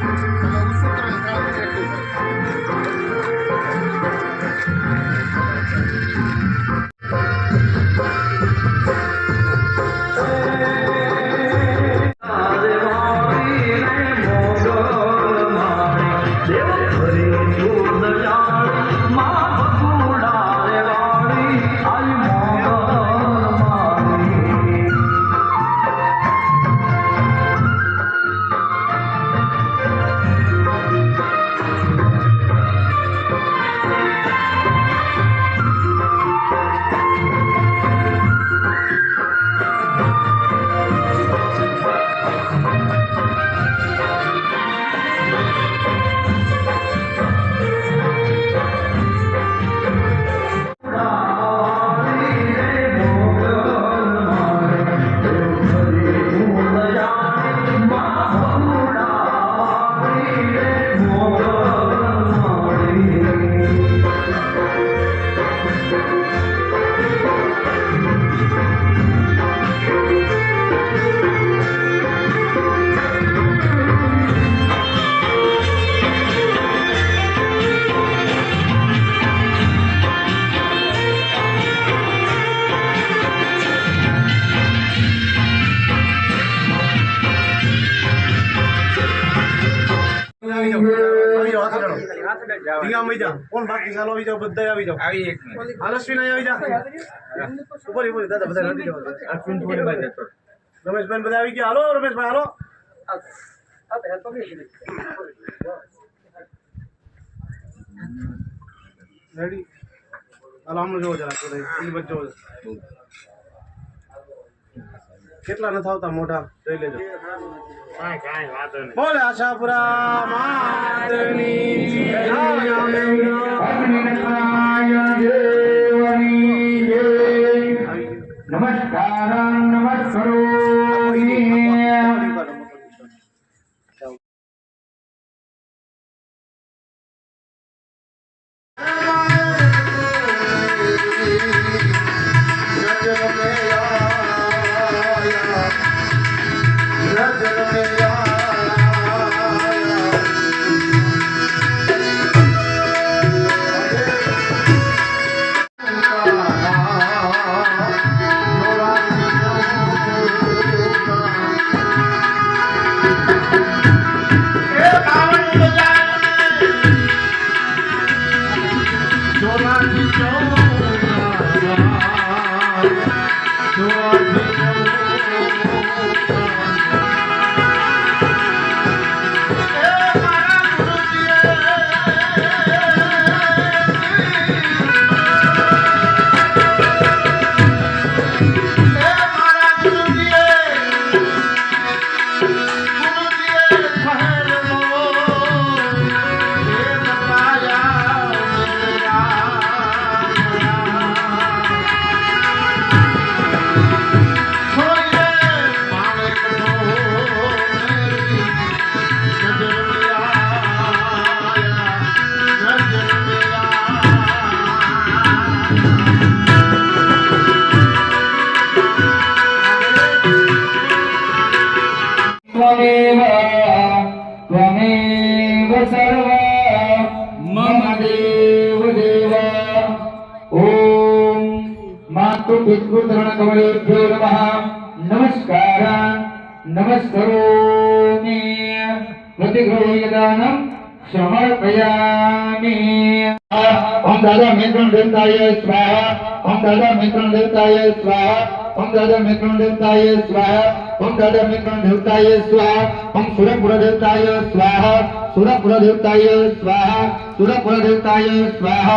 啊。ધીંગા મઈ જા કોણ બાકી ચાલો આવી જાઓ બધા આવી જાઓ. આવી એક મિનિટ. આવી જા ઉપર ઉપર દાદા બધા નથી જવા અશ્વિન થોડી વાર રમેશભાઈ બધા આવી ગયા. હાલો રમેશભાઈ હાલો. રેડી હાલો હમણાં જોવો જરા એની વચ્ચે જોવો કેટલા નથી આવતા મોઢા જોઈ લેજો બોલે આશાપુરા માતની त्वमेव त्वमेव सर्व मम देव देव ॐ मातृपितृतरणकमलेभ्यो नमः नमस्कार नमस्करोमि प्रतिगृह्यदानं समर्पयामि ॐ दादा मित्रं देवताय स्वाहा ॐ दादा मित्रं देवताय स्वाहा ಓಂ ರಾಜಾ ಮೇಕರಣ ದೇವತಾಯ ಸ್ವಾಹ ಓಂ ರಾಜಾ ಮೇಕರಣ ದೇವತಾಯ ಸ್ವಾಹ ಓಂ ಸುರಪುರ ದೇವತಾಯ ಸ್ವಾಹ ಸುರಪುರ ದೇವತಾಯ ಸ್ವಾಹ ಸುರಪುರ ದೇವತಾಯ ಸ್ವಾಹ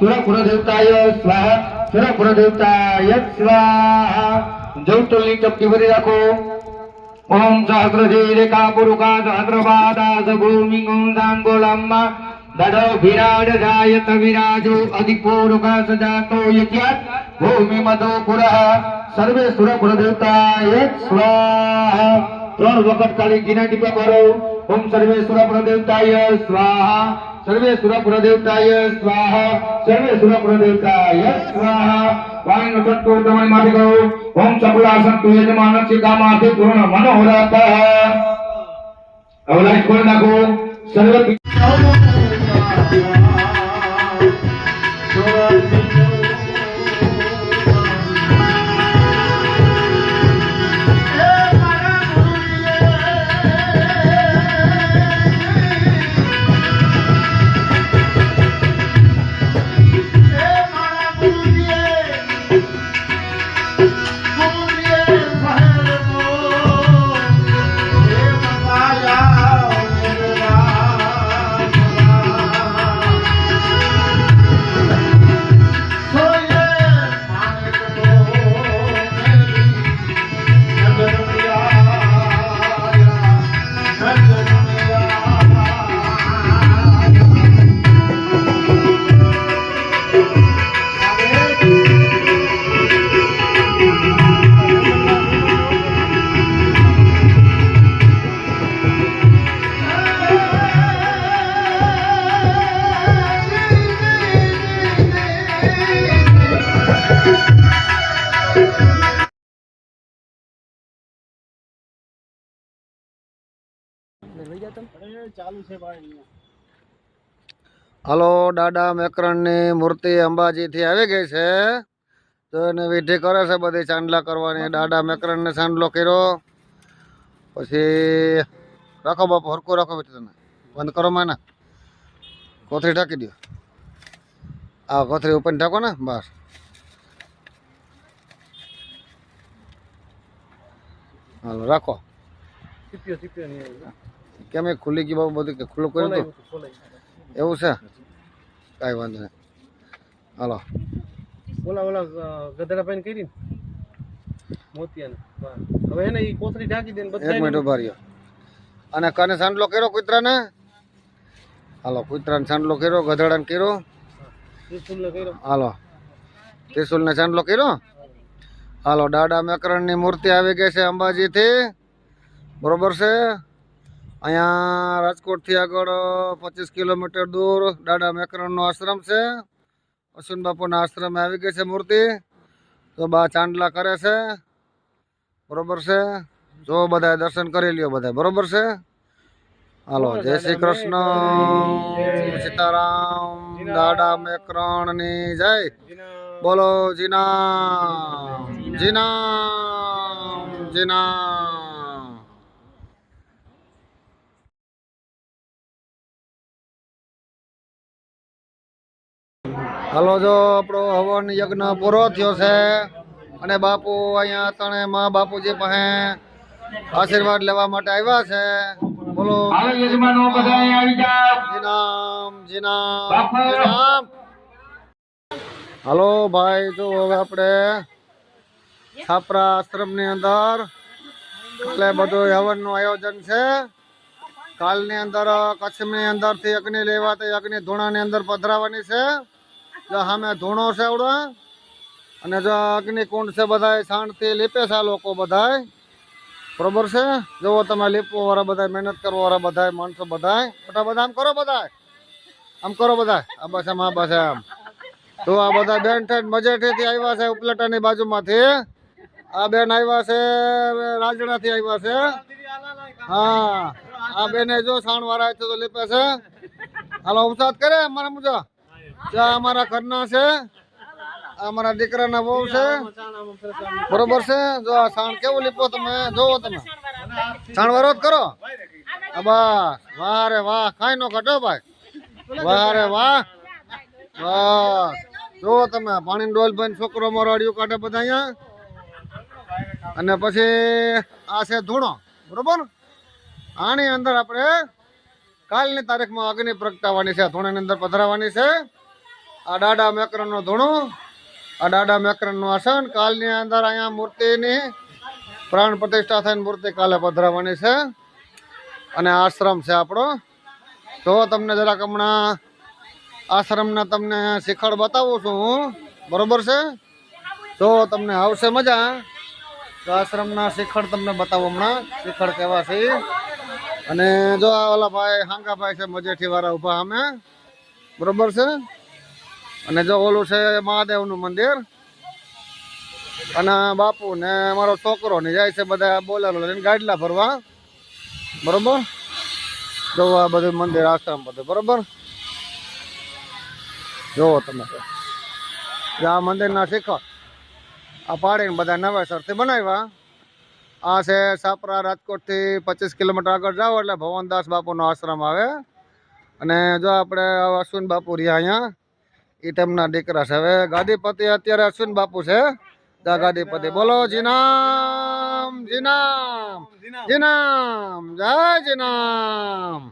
ಸುರಪುರ ದೇವತಾಯ ಸ್ವಾಹ સુરપુર દેવતાય સ્વાહા. જવતુલની ચપટી ભરી રાખો. ઓમ સહસ્રજી રેખા પુરુકા સહસ્રપાદા સભૂમિ ગોલામ્મા દડો વિરાડ જાયત વિરાજો અધિપૂરકા સજાતો યજ્ઞ ભૂમિ મધો પુરહ સર્વે સુરપુર દેવતાય સ્વાહા. ત્રણ વખત ખાલી ઘીના ટીપા મારો. ઓમ સર્વે સુરપુર દેવતાય સ્વાહા. સર્વે સુર દેવતાય સ્વાહા. સર્વે સુર દેવતાય સ્વાહા. વાણીનો છટકો તમારી માથે કરો ઓમ સકલા સંતુ યજમાનસ્ય કામાર્થે પૂર્ણ મનોરથ હવે લાઈટ ખોલી નાખો. સર્વ હલો દાદા મેકરણની મૂર્તિ અંબાજીથી આવી ગઈ છે. તો એને વિધિ કરે છે બધી ચાંદલા કરવાની. દાદા મેકરણને ચાંદલો કર્યો. પછી રાખો બાપુ હરકું રાખો બેઠી તમે. બંધ કરો માને. કોથળી ઢાંકી દો આ કોથળી ઉપર ઢાંકો ને બસ. હાલો રાખો. કેમ એ ખુલ્લી ગઈ બાબુ બધું કે ખુલ્લું કર્યું હતું એવું છે? કાંઈ વાંધો નહીં. હાલો. ઓલા ઓલા ગધડા પાઈને કરી મોતિયાને. હવે એને ઈ કોથળી ઢાંકી દે એક મિનિટ ઊભા રહ્યો. અને કને સાંડલો કર્યો કૂતરાને? હાલો કૂતરાને સાંડલો કર્યો ગધેડાને કર્યો. કર્યો. હાલો. ત્રિશુલને સાંડલો કર્યો? હાલો દાડા મેકરણની મૂર્તિ આવી ગઈ છે અંબાજીથી. બરોબર છે? અહીંયા રાજકોટથી આગળ પચીસ કિલોમીટર દૂર દાડા મેકરણનો આશ્રમ છે. અશ્વિન બાપુના આશ્રમે આવી ગઈ છે મૂર્તિ. તો બા ચાંદલા કરે છે. બરોબર છે? જો બધા દર્શન કરી લ્યો બધા બરોબર છે? હાલો જય શ્રી કૃષ્ણ. સીતારામ દાડા મેકરણની જય. બોલો જીના. જીના જીના. હાલો જો આપણો હવન યજ્ઞ પૂરો થયો છે અને બાપુ અહીંયા તણે માં બાપુજી પાસે આશીર્વાદ લેવા માટે આવ્યા છે. બોલો. હાલો યજમાનો બધા આવી જાઓ. જીનામ જીનામ જીનામ હાલો ભાઈ જો હવે આપણે છાપરા આશ્રમની અંદર કાલે બધું હવનનું આયોજન છે. કાલની અંદર કચ્છની અંદરથી અગ્નિ લેવાતી અગ્નિ ધૂણાની અંદર પધરાવાની છે. જો સામે ધૂણો છે આવડો અને જો અગ્નિકુંડ છે બધાય છાણથી લીપે છે લોકો બધાય. બરોબર છે? જુઓ તમે લીપવા વાળા બધા મહેનત કરવા વાળા બધા માણસો બધા બધા બધા આમ કરો બધા આમ કરો બધા આ બસ આમ આ બસ આમ તો આ બધા બેન થઈને મજેઠીથી આવ્યા છે ઉપલેટાની બાજુમાંથી. આ બેન આવ્યા છે રાજડાથી આવ્યા છે. હા. આ બેને જો છાણ વાળા તો લીપે છે. હાલો, ઉપસાદ કરે અમારા મુજબ. ત્યાં અમારા ઘરના છે. અમારા દીકરાના બહુ છે. બરોબર છે? જો આ સાણ કેવું લીપો તમે? જોવો તમે. સાણ વાળો કરો. બસ. વાહ રે વાહ. કાંઈ નો ઘટો ભાઈ. વાહ રે વાહ. બસ. જોવો તમે. પાણી ડોલ ભાઈ છોકરો મારો અડિયું કાઢે બધા અહીંયા. અને પછી આ છે ધૂણો. બરોબર? આની અંદર આપણે કાલની તારીખમાં અગ્નિ પ્રગટાવવાની છે. ધૂણાની અંદર પધરાવવાની છે. આ દાડા મેકરણનો ધૂણો, આ દાડા મેકરણનું આસન, કાલની અંદર અહીંયા મૂર્તિની પ્રાણ પ્રતિષ્ઠા થઈને મૂર્તિ કાલે પધરાવવાની છે. અને આશ્રમ છે આપણો. તો તમને જરાક હમણાં આશ્રમના તમને શિખર બતાવું છું હું. બરોબર છે? તો તમને આવશે મજા. તો આશ્રમના શિખર તમને બતાવું હમણાં. શિખર કેવા છે. અને જો ઓલા ભાઈ, હાંગાભાઈ છે મજેઠી વાળા ઊભા અમે બરોબર છે? અને જો ઓલું છે મહાદેવનું મંદિર, અને બાપુ ને મારો છોકરો ને જાય છે બધા બોલેરો ગાડલા ભરવા. બરોબર? જો આ બધું મંદિર આશ્રમ બધું, બરોબર? જોવો તમે આ મંદિરના શિખર, આ પાડીને બધા નવેસરથી બનાવ્યા. આ છે સાપરા રાજકોટથી પચીસ કિલોમીટર આગળ જાઓ એટલે ભવનદાસ બાપુનો આશ્રમ આવે. અને જો આપણે અશ્વિન બાપુ રહ્યા અહીંયા એ તેમના દીકરા છે. હવે ગાદીપતિ અત્યારે અશ્વિન બાપુ છે. જા ગાદીપતિ, બોલો, જીનામ જીનામ જીનામ, જય જીનામ.